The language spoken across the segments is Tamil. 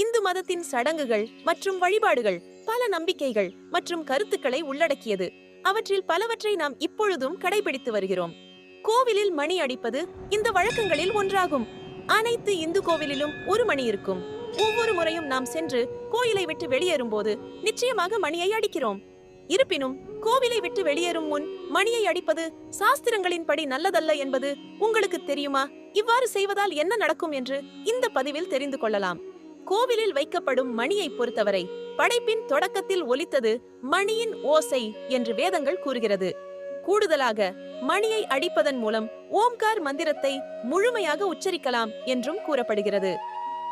இந்து மதத்தின் சடங்குகள் மற்றும் வழிபாடுகள் பல நம்பிக்கைகள் மற்றும் கருத்துக்களை உள்ளடக்கியது. அவற்றில் பலவற்றை நாம் இப்பொழுதும் கடைபிடித்து வருகிறோம். கோவிலில் மணி அடிப்பது இந்த வழக்கங்களில் ஒன்றாகும். அனைத்து இந்து கோவிலிலும் ஒரு மணி இருக்கும். ஒவ்வொரு முறையும் நாம் சென்று கோயிலை விட்டு வெளியேறும்போது நிச்சயமாக மணியை அடிக்கிறோம். இருப்பினும் கோவிலை விட்டு வெளியேறும் முன் மணியை அடிப்பது சாஸ்திரங்களின்படி நல்லதல்ல என்பது உங்களுக்கு தெரியுமா? இவ்வாறு செய்வதால் என்ன நடக்கும் என்று இந்த பதிவில் தெரிந்து கொள்ளலாம். கோவிலில் வைக்கப்படும் மணியை பொறுத்தவரை படைப்பின் தொடக்கத்தில் ஒலித்தது மணியின் ஓசை என்று வேதங்கள் கூறுகிறது. கூடுதலாக மணியை அடிப்பதன் மூலம் ஓம்கார் மந்திரத்தை முழுமையாக உச்சரிக்கலாம் என்றும் கூறப்படுகிறது.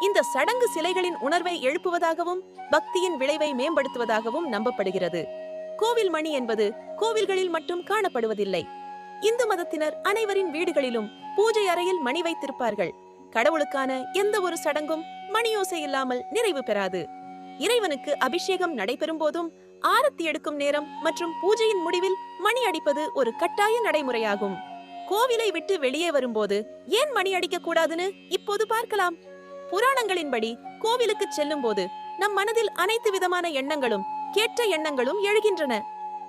இந்த சடங்கு சிலைகளின் உணர்வை எழுப்புவதாகவும் பக்தியின் விளைவை மேம்படுத்துவதாகவும் நம்பப்படுகிறது. கோவில் மணி என்பது கோவில்களில் மட்டும் காணப்படுவதில்லை. இந்து மதத்தினர் அனைவரின் வீடுகளிலும் பூஜை அறையில் மணி வைத்திருப்பார்கள். கடவுளுக்கான எந்த ஒரு சடங்கும் மணியோசை இல்லாமல் நிறைவு பெறாது. இறைவனுக்கு அபிஷேகம் நடைபெறும் போதும் ஆரத்தி எடுக்கும் நேரம் மற்றும் பூஜையின் முடிவில் மணி அடிப்பது ஒரு கட்டாய நடைமுறையாகும். கோவிலை விட்டு வெளியே வரும்போது ஏன் மணி அடிக்க கூடாதுன்னு இப்போது பார்க்கலாம். புராணங்களின்படி கோவிலுக்கு செல்லும் போது நம் மனதில் அனைத்து விதமான எண்ணங்களும் கெட்ட எண்ணங்களும் எழுகின்றன.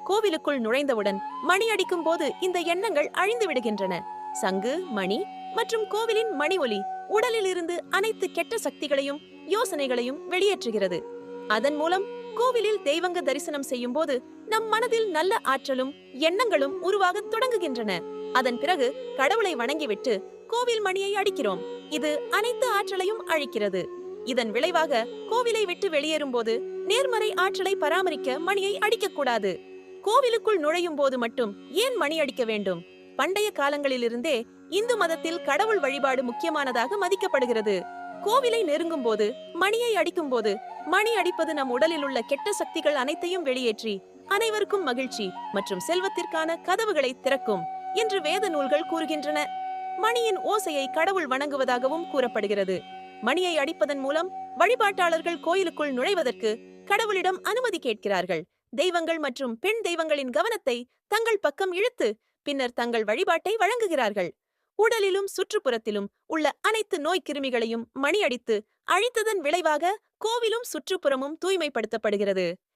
கோவிலுக்குள் நுழைந்தவுடன் மணி அடிக்கும் போது இந்த எண்ணங்கள் அழிந்து விடுகின்றன. சங்கு மணி மற்றும் கோவிலின் மணி ஒலி உடலில் இருந்து அனைத்து கெட்ட சக்திகளையும் யோசனைகளையும் வெளியேற்றுகிறது. அதன் மூலம் கோவிலில் தெய்வங்க தரிசனம் செய்யும் போது நம் மனதில் நல்ல ஆற்றலும் எண்ணங்களும் உருவாகத் தொடங்குகின்றன. அதன் பிறகு கடவுளை வணங்கிவிட்டு கோவில் மணியை அடிக்கிறோம். இது அனைத்து ஆற்றலையும் அழிக்கிறது. இதன் விளைவாக கோவிலை விட்டு வெளியேறும் போது நேர்மறை ஆற்றலை பராமரிக்க மணியை அடிக்கக்கூடாது. கோவிலுக்குள் நுழையும் போது மட்டும் ஏன் மணி அடிக்க வேண்டும்? பண்டைய காலங்களிலிருந்தே இந்து மதத்தில் கடவுள் வழிபாடு முக்கியமானதாக மதிக்கப்படுகிறது. கோவிலை நெருங்கும் போது மணியை அடிக்கும் போது மணி அடிப்பது நம் உடலில் உள்ள கெட்ட சக்திகள் அனைத்தையும் வெளியேற்றி அனைவருக்கும் மகிழ்ச்சி மற்றும் செல்வத்திற்கான கதவுகளை திறக்கும் என்று வேத நூல்கள் கூறுகின்றன. மணியின் ஓசையை கடவுள் வணங்குவதாகவும் கூறப்படுகிறது. மணியை அடிப்பதன் மூலம் வழிபாட்டாளர்கள் கோயிலுக்குள் நுழைவதற்கு கடவுளிடம் அனுமதி கேட்கிறார்கள். தெய்வங்கள் மற்றும் பெண் தெய்வங்களின் கவனத்தை தங்கள் பக்கம் இழுத்து பின்னர் தங்கள் வழிபாட்டை வழங்குகிறார்கள். உடலிலும் சுற்றுப்புறத்திலும் உள்ள அனைத்து நோய் கிருமிகளையும் மணி அடித்து அழித்ததன் விளைவாக கோவிலும் சுற்றுப்புறமும் தூய்மைப்படுத்தப்படுகிறது.